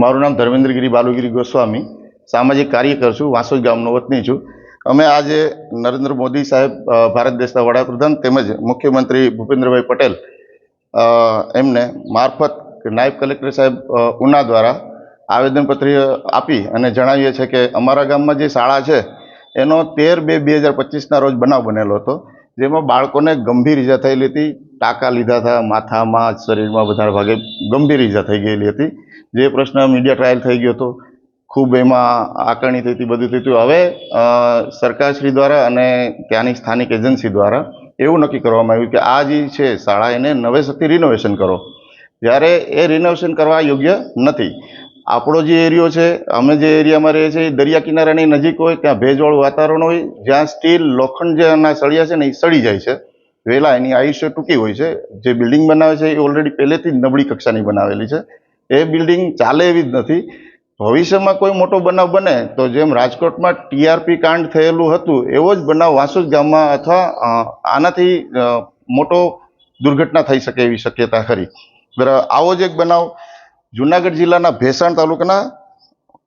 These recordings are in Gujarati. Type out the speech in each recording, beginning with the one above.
મારું નામ ધર્મેન્દ્રગીરી બાલુગીરી ગોસ્વામી. સામાજિક કાર્યકર છું વાંસોદ ગામનો વતની છું. અમે આજે નરેન્દ્ર મોદી સાહેબ ભારત દેશના વડાપ્રધાન તેમજ મુખ્યમંત્રી ભૂપેન્દ્રભાઈ પટેલ એમને મારફત નાયબ કલેક્ટર સાહેબ ઉના દ્વારા આવેદનપત્ર આપી અને જણાવીએ છીએ કે અમારા ગામમાં જે શાળા છે, એનો તેર બે બે હજાર પચીસના રોજ બનાવ બનેલો હતો, જેમાં બાળકોને ગંભીર ઈજા થયેલી હતી. ટાંકા લીધા હતા, માથામાં, શરીરમાં બધા ભાગે ગંભીર ઈજા થઈ ગયેલી હતી. જે પ્રશ્ન મીડિયા ટ્રાયલ થઈ ગયો હતો, ખૂબ એમાં આકારણી થઈ હતી, બધું થયું હવે સરકારશ્રી દ્વારા અને ત્યાંની સ્થાનિક એજન્સી દ્વારા એવું નક્કી કરવામાં આવ્યું કે આ જે છે શાળા, એને નવેસરથી રિનોવેશન કરો. જ્યારે એ રિનોવેશન કરવા યોગ્ય નથી. આપણો જે એરિયો છે, અમે જે એરિયામાં રહીએ છીએ દરિયા કિનારાની નજીક હોય, ત્યાં ભેજવાળું વાતાવરણ હોય, જ્યાં સ્ટીલ લોખંડ જેના સળિયા છે ને, એ સડી જાય છે. વહેલા એની આયુષ્ય ટૂંકી હોય છે. જે બિલ્ડિંગ બનાવે છે એ ઓલરેડી પહેલેથી જ નબળી કક્ષાની બનાવેલી છે. એ બિલ્ડિંગ ચાલે એવી જ નથી. ભવિષ્યમાં કોઈ મોટો બનાવ બને તો જેમ રાજકોટમાં ટીઆરપી કાંડ થયેલું હતું, એવો જ બનાવ વાસુદ ગામમાં અથવા આનાથી મોટો દુર્ઘટના થઈ શકે એવી શક્યતા ખરી. આવો જ એક બનાવ જુનાગઢ જિલ્લાના ભેસાણ તાલુકાના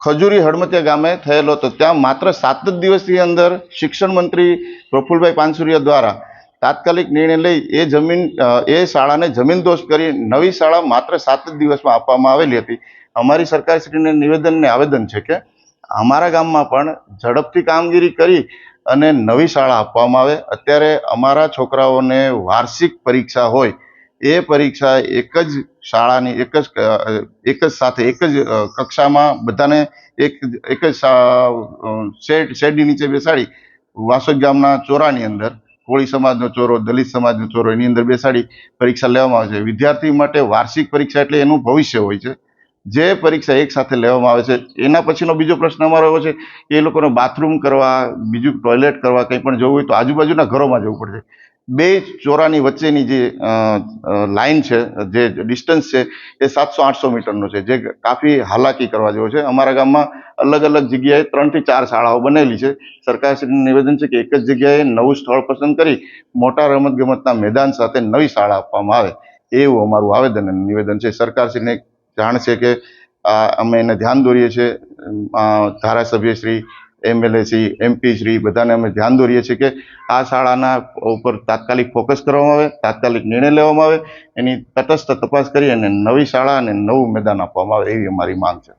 ખજુરી હળમતિયા ગામે થયેલો હતો. ત્યાં માત્ર સાત જ દિવસની અંદર શિક્ષણ મંત્રી પ્રફુલભાઈ પાનસુરિયા દ્વારા તાત્કાલિક નિર્ણય લઈ એ જમીન એ શાળાને જમીન દોષ કરી નવી શાળા માત્ર સાત જ દિવસમાં આપવામાં આવેલી હતી. અમારી સરકારશ્રીને નિવેદન ને આવેદન છે કે અમારા ગામમાં પણ ઝડપથી કામગીરી કરી અને નવી શાળા આપવામાં આવે. અત્યારે અમારા છોકરાઓને વાર્ષિક પરીક્ષા હોય, એ પરીક્ષા એક જ શાળાની, એક જ એક જ સાથે, એક જ કક્ષામાં બધાને એક એક જ શેડ, શેડની નીચે બેસાડી વાસોદ ગામના ચોરાની અંદર કોળી સમાજનો ચોરો, દલિત સમાજનો ચોરો એની અંદર બેસાડી પરીક્ષા લેવામાં આવે છે. વિદ્યાર્થી માટે વાર્ષિક પરીક્ષા એટલે એનું ભવિષ્ય હોય છે. જે પરીક્ષા એક સાથે લેવામાં આવે છે, એના પછીનો બીજો પ્રશ્ન અમારો એવો છે કે એ લોકોને બાથરૂમ કરવા, બીજું ટોયલેટ કરવા કંઈ પણ જવું હોય તો આજુબાજુના ઘરોમાં જવું પડશે બે ચોરાની વચ્ચેની જે લાઈન છે જે ડિસ્ટન્સ છે એ સાતસો આઠસો મીટરનો છે જે કાફી હાલાકી કરવા જેવો છે. અમારા ગામમાં અલગ અલગ જગ્યાએ ત્રણથી ચાર શાળાઓ બનેલી છે. સરકારશ્રીનું નિવેદન છે કે એક જ જગ્યાએ નવું સ્થળ પસંદ કરી મોટા રમતગમતના મેદાન સાથે નવી શાળા આપવામાં આવે. એવું અમારું આવેદન અને નિવેદન છે. સરકારશ્રીને જાણ છે કે અમે એને ધ્યાન દોરીએ છીએ. અ, ધારાસભ્ય શ્રી એમએલએ શ્રી, એમપી શ્રી બધાને અમે ધ્યાન દોરીએ છીએ કે આ શાળાના ઉપર તાત્કાલિક ફોકસ કરવામાં આવે, તાત્કાલિક નિર્ણય લેવામાં આવે, એની તટસ્થ તપાસ કરી અને નવી શાળા અને નવું મેદાન આપવામાં આવે એવી અમારી માંગ છે.